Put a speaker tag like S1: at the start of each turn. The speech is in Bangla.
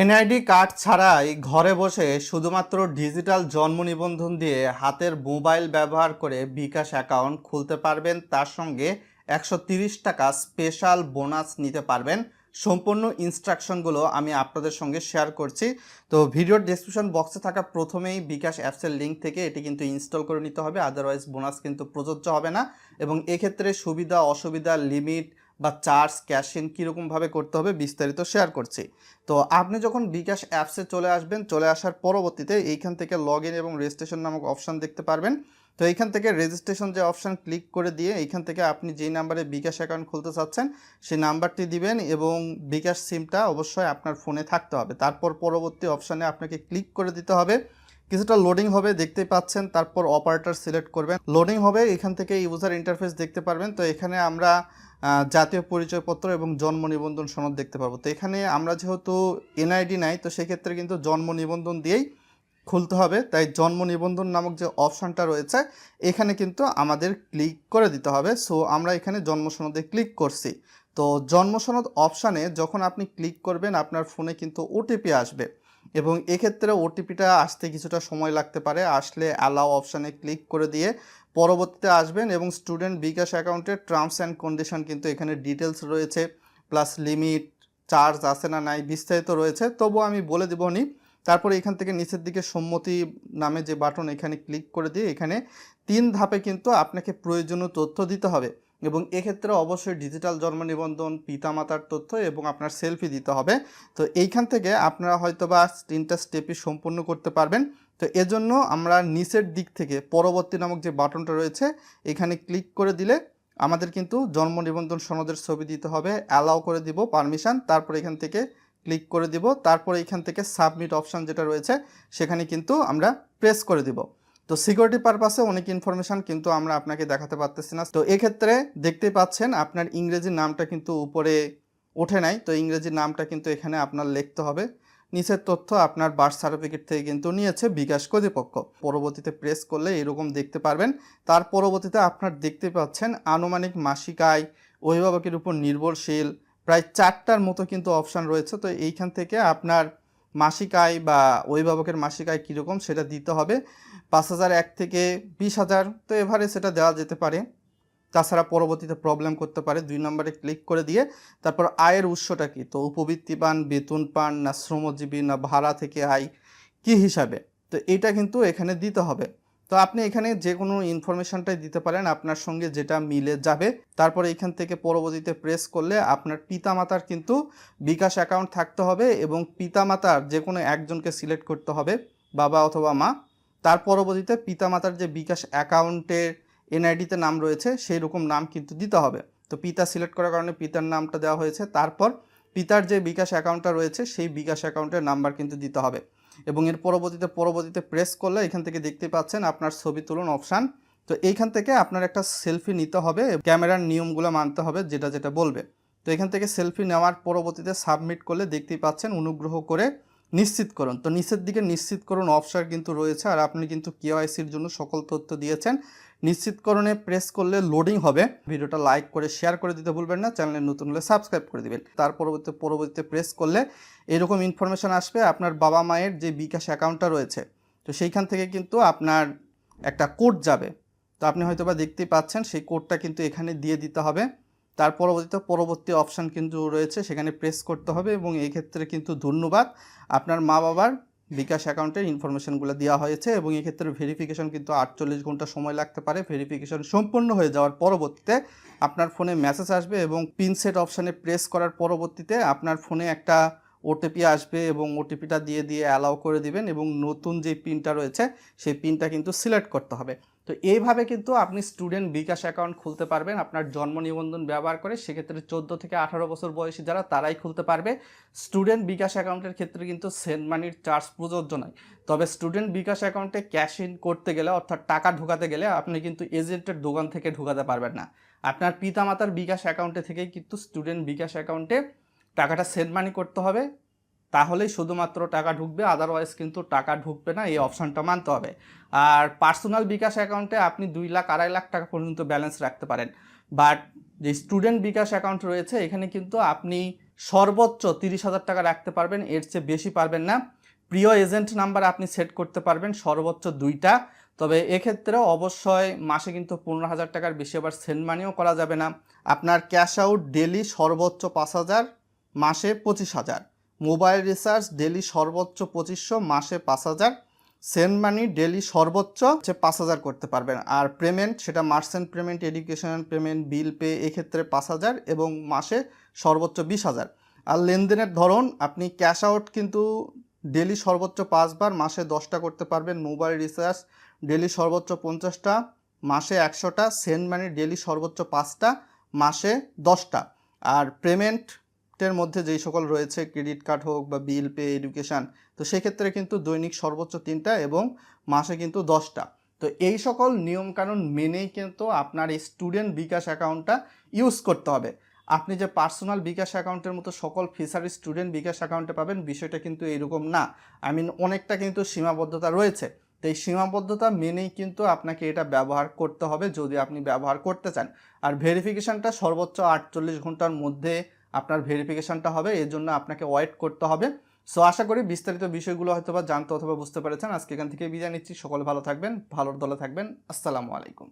S1: এনআইডি কার্ড ছাড়াই ঘরে বসে শুধুমাত্র ডিজিটাল জন্ম নিবন্ধন দিয়ে হাতের মোবাইল ব্যবহার করে বিকাশ অ্যাকাউন্ট খুলতে পারবেন, তার সঙ্গে একশো টাকা স্পেশাল বোনাস নিতে পারবেন। সম্পূর্ণ ইনস্ট্রাকশনগুলো আমি আপনাদের সঙ্গে শেয়ার করছি। তো ভিডিওর ডিসক্রিপশন বক্সে থাকা প্রথমেই বিকাশ অ্যাপসের লিঙ্ক থেকে এটি কিন্তু ইনস্টল করে নিতে হবে আদারওয়াইজ বোনাস কিন্তু প্রযোজ্য হবে না। এবং এক্ষেত্রে সুবিধা অসুবিধা লিমিট বা চার্জ ক্যাশিং কীরকমভাবে করতে হবে বিস্তারিত শেয়ার করছি। তো আপনি যখন বিকাশ অ্যাপসে চলে আসবেন, চলে আসার পরবর্তীতে এইখান থেকে লগ ইন এবং রেজিস্ট্রেশন নামক অপশান দেখতে পারবেন। তো এইখান থেকে রেজিস্ট্রেশন যে অপশান ক্লিক করে দিয়ে এইখান থেকে আপনি যেই নাম্বারে বিকাশ অ্যাকাউন্ট খুলতে চাচ্ছেন, সেই নাম্বারটি দিবেন এবং বিকাশ সিমটা অবশ্যই আপনার ফোনে থাকতে হবে। তারপর পরবর্তী অপশানে আপনাকে ক্লিক করে দিতে হবে। কিছুটা লোডিং হবে, দেখতে পাচ্ছেন, তারপর অপারেটর সিলেক্ট করবেন। লোডিং হবে, এখান থেকে ইউজার ইন্টারফেস দেখতে পারবেন। তো এখানে আমরা জাতীয় পরিচয়পত্র এবং জন্ম নিবন্ধন সনদ দেখতে পাবো। তো এখানে আমরা যেহেতু এনআইডি নাই, তো সেক্ষেত্রে কিন্তু জন্ম নিবন্ধন দিয়েই খুলতে হবে। তাই জন্ম নিবন্ধন নামক যে অপশানটা রয়েছে, এখানে কিন্তু আমাদের ক্লিক করে দিতে হবে। সো আমরা এখানে জন্ম সনদে ক্লিক করছি। তো জন্ম সনদ অপশানে যখন আপনি ক্লিক করবেন, আপনার ফোনে কিন্তু ওটিপি আসবে। এবং এক্ষেত্রে ওটিপিটা আসতে কিছুটা সময় লাগতে পারে। আসলে অ্যালাও অপশানে ক্লিক করে দিয়ে পরবর্তীতে আসবেন এবং স্টুডেন্ট বিকাশ অ্যাকাউন্টের টার্মস অ্যান্ড কন্ডিশন কিন্তু এখানে ডিটেলস রয়েছে প্লাস লিমিট চার্জ আছে না নাই বিস্তারিত রয়েছে। তবুও আমি বলে দেবো নি, তারপরে এখান থেকে নিচের দিকে সম্মতি নামে যে বাটন এখানে ক্লিক করে দিয়ে এখানে তিন ধাপে কিন্তু আপনাকে প্রয়োজনীয় তথ্য দিতে হবে। এবং এক্ষেত্রে অবশ্যই ডিজিটাল জন্ম নিবন্ধন পিতামাতার তথ্য এবং আপনার সেলফি দিতে হবে। তো এইখান থেকে আপনারা হয়তো বা তিনটা স্টেপই সম্পূর্ণ করতে পারবেন। তো এজন্য আমরা নিচের দিক থেকে পরবর্তী নামক যে বাটনটা রয়েছে, এখানে ক্লিক করে দিলে আমাদের কিন্তু জন্ম নিবন্ধন সনদের ছবি দিতে হবে। অ্যালাউ করে দিব পারমিশন তারপর এখান থেকে ক্লিক করে দিব। তারপর এখান থেকে সাবমিট অপশান যেটা রয়েছে, সেখানে কিন্তু আমরা প্রেস করে দিব। তো সিকিউরিটি পারপাসে অনেক ইনফরমেশন কিন্তু আমরা আপনাকে দেখাতে পারতেছি না। তো এক্ষেত্রে দেখতে পাচ্ছেন আপনার ইংরেজি নামটা কিন্তু উপরে ওঠে নাই। তো ইংরেজি নামটা কিন্তু এখানে আপনার লিখতে হবে। নিচের তথ্য আপনার বার্থ সার্টিফিকেট থেকে কিন্তু নিয়েছে বিকাশ কর্তৃপক্ষ। পরবর্তীতে প্রেস করলে এরকম দেখতে পারবেন। তার পরবর্তীতে আপনার দেখতে পাচ্ছেন আনুমানিক মাসিক আয় অভিভাবকের উপর নির্ভরশীল। প্রায় চারটার মতো কিন্তু অপশান রয়েছে। তো এইখান থেকে আপনার মাসিক আয় বা অভিভাবকের মাসিক আয় কীরকম সেটা দিতে হবে। পাঁচ হাজার এক থেকে বিশ হাজার তো এভারে সেটা দেওয়া যেতে পারে। তাছাড়া পরবর্তীতে প্রবলেম করতে পারে। দুই নম্বরে ক্লিক করে দিয়ে তারপর আয়ের উৎসটা কী? তো উপবৃত্তি পান, বেতন পান, না শ্রমজীবী, না ভাড়া থেকে আয়, কি হিসাবে? তো এটা কিন্তু এখানে দিতে হবে। তো আপনি এখানে যে কোনো ইনফরমেশনটাই দিতে পারেন, আপনার সঙ্গে যেটা মিলে যাবে। তারপরে এখান থেকে পরবর্তীতে প্রেস করলে আপনার পিতামাতার কিন্তু বিকাশ অ্যাকাউন্ট থাকতে হবে এবং পিতামাতার যে কোনো একজনকে সিলেক্ট করতে হবে, বাবা অথবা মা। তার পরবর্তীতে পিতামাতার যে বিকাশ অ্যাকাউন্টের এনআইডিতে নাম রয়েছে সেই রকম নাম কিন্তু দিতে হবে। তো পিতা সিলেক্ট করার কারণে পিতার নামটা দেওয়া হয়েছে। তারপর পিতার যে বিকাশ অ্যাকাউন্টটা রয়েছে, সেই বিকাশ অ্যাকাউন্টের নাম্বার কিন্তু দিতে হবে। এবং এর পরবর্তীতে পরবর্তীতে প্রেস করলে এখান থেকে দেখতে পাচ্ছেন আপনার ছবি তুলুন অপশান তো এইখান থেকে আপনার একটা সেলফি নিতে হবে ক্যামেরার নিয়মগুলো মানতে হবে, যেটা যেটা বলবে। তো এখান থেকে সেলফি নেওয়ার পরবর্তীতে সাবমিট করলে দেখতেই পাচ্ছেন অনুগ্রহ করে নিশ্চিত করুন। তো নিচের দিকে নিশ্চিত করুন অপশান কিন্তু রয়েছে আর আপনি কিন্তু কেওয়াইসির জন্য সকল তথ্য দিয়েছেন। নিশ্চিতকরণে প্রেস করলে লোডিং হবে। ভিডিওটা লাইক করে, শেয়ার করে দিতে ভুলবেন না, চ্যানেলে নতুন হলে সাবস্ক্রাইব করে দিবেন। তার পরবর্তী, পরবর্তীতে প্রেস করলে এরকম ইনফরমেশন আসবে আপনার বাবা মায়ের যে বিকাশ অ্যাকাউন্টটা রয়েছে। তো সেইখান থেকে কিন্তু আপনার একটা কোড যাবে। তো আপনি হয়তো বা দেখতেই পাচ্ছেন, সেই কোডটা কিন্তু এখানে দিয়ে দিতে হবে। তার পরবর্তীতে পরবর্তী অপশান কিন্তু রয়েছে, সেখানে প্রেস করতে হবে এবং এই ক্ষেত্রে কিন্তু ধন্যবাদ। আপনার মা বাবার বিকাশ অ্যাকাউন্টের ইনফরমেশনগুলো দেওয়া হয়েছে এবং এক্ষেত্রে ভেরিফিকেশন কিন্তু আটচল্লিশ ঘণ্টা সময় লাগতে পারে। ভেরিফিকেশন সম্পূর্ণ হয়ে যাওয়ার পরবর্তীতে আপনার ফোনে মেসেজ আসবে এবং পিন সেট অপশানে প্রেস করার পরবর্তীতে আপনার ফোনে একটা ওটিপি আসবে এবং ওটিপিটা দিয়ে দিয়ে অ্যালাউ করে দিবেন এবং নতুন যে পিনটা রয়েছে, সেই পিনটা কিন্তু সিলেক্ট করতে হবে। তো এইভাবে কিন্তু আপনি স্টুডেন্ট বিকাশ অ্যাকাউন্ট খুলতে পারবেন, আপনার জন্ম নিবন্ধন ব্যবহার করে সেক্ষেত্রে চোদ্দ থেকে আঠারো বছর বয়সী যারা, তারাই খুলতে পারবে। স্টুডেন্ট বিকাশ অ্যাকাউন্টের ক্ষেত্রে কিন্তু সেন্ড মানির চার্জ প্রযোজ্য নয়। তবে স্টুডেন্ট বিকাশ অ্যাকাউন্টে ক্যাশ ইন করতে গেলে, অর্থাৎ টাকা ঢোকাতে গেলে আপনি কিন্তু এজেন্টের দোকান থেকে ঢোকাতে পারবেন না। আপনার পিতামাতার বিকাশ অ্যাকাউন্টে থেকেই কিন্তু স্টুডেন্ট বিকাশ অ্যাকাউন্টে টাকাটা সেন্ট মানি করতে হবে। তাহলেই শুধুমাত্র টাকা ঢুকবে আদারওয়াইজ কিন্তু টাকা ঢুকবে না, এই অপশানটা মানতে হবে। আর পার্সোনাল বিকাশ অ্যাকাউন্টে আপনি দুই লাখ, আড়াই লাখ টাকা পর্যন্ত ব্যালেন্স রাখতে পারেন। বাট যে স্টুডেন্ট বিকাশ অ্যাকাউন্ট রয়েছে, এখানে কিন্তু আপনি সর্বোচ্চ তিরিশ হাজার টাকা রাখতে পারবেন, এর চেয়ে বেশি পারবেন না। প্রিয় এজেন্ট নাম্বার আপনি সেট করতে পারবেন, সর্বোচ্চ দুইটা। তবে এক্ষেত্রেও অবশ্যই মাসে কিন্তু পনেরো হাজার টাকার বেশি আবার সেন্ড মানিও করা যাবে না। আপনার ক্যাশ আউট ডেলি সর্বোচ্চ পাঁচ হাজার, মাসে পঁচিশ হাজার। মোবাইল রিচার্জ ডেলি সর্বোচ্চ পঁচিশশো, মাসে পাঁচ হাজার। সেন্ড মানি ডেলি সর্বোচ্চ হচ্ছে পাঁচ হাজার করতে পারবেন। আর পেমেন্ট, সেটা merchant payment, educational payment, bill pay, এক্ষেত্রে পাঁচ হাজার এবং মাসে সর্বোচ্চ বিশ হাজার। আর লেনদেনের ধরন, আপনি ক্যাশ আউট কিন্তু ডেলি সর্বোচ্চ পাঁচবার, মাসে দশটা করতে পারবেন। মোবাইল রিচার্জ ডেলি সর্বোচ্চ পঞ্চাশটা, মাসে একশোটা সেন্ড মানি ডেলি সর্বোচ্চ পাঁচটা, মাসে দশটা। আর পেমেন্টের মধ্যে যেই সকল রয়েছে ক্রেডিট কার্ড হোক বা বিল পে, এডুকেশান, তো সেক্ষেত্রে কিন্তু দৈনিক সর্বোচ্চ তিনটা এবং মাসে কিন্তু দশটা। তো এই সকল নিয়মকানুন মেনেই কিন্তু আপনার এই স্টুডেন্ট বিকাশ অ্যাকাউন্টটা ইউজ করতে হবে। আপনি যে পার্সোনাল বিকাশ অ্যাকাউন্টের মতো সকল ফিচার স্টুডেন্ট বিকাশ অ্যাকাউন্টে পাবেন বিষয়টা কিন্তু এরকম না। আই মিন অনেকটা কিন্তু সীমাবদ্ধতা রয়েছে। তো এই সীমাবদ্ধতা মেনেই কিন্তু আপনাকে এটা ব্যবহার করতে হবে যদি আপনি ব্যবহার করতে চান। আর ভেরিফিকেশানটা সর্বোচ্চ আটচল্লিশ ঘণ্টার মধ্যে আপনার ভেরিফিকেশানটা হবে, এর জন্য আপনাকে ওয়েট করতে হবে। সো আশা করি বিস্তারিত বিষয়গুলো হয়তো বা জানতে অথবা বুঝতে পেরেছেন। আজকে এখান থেকে বিদায় নিচ্ছি। সকল ভালো থাকবেন, ভালোর দলে থাকবেন। আসসালামু আলাইকুম।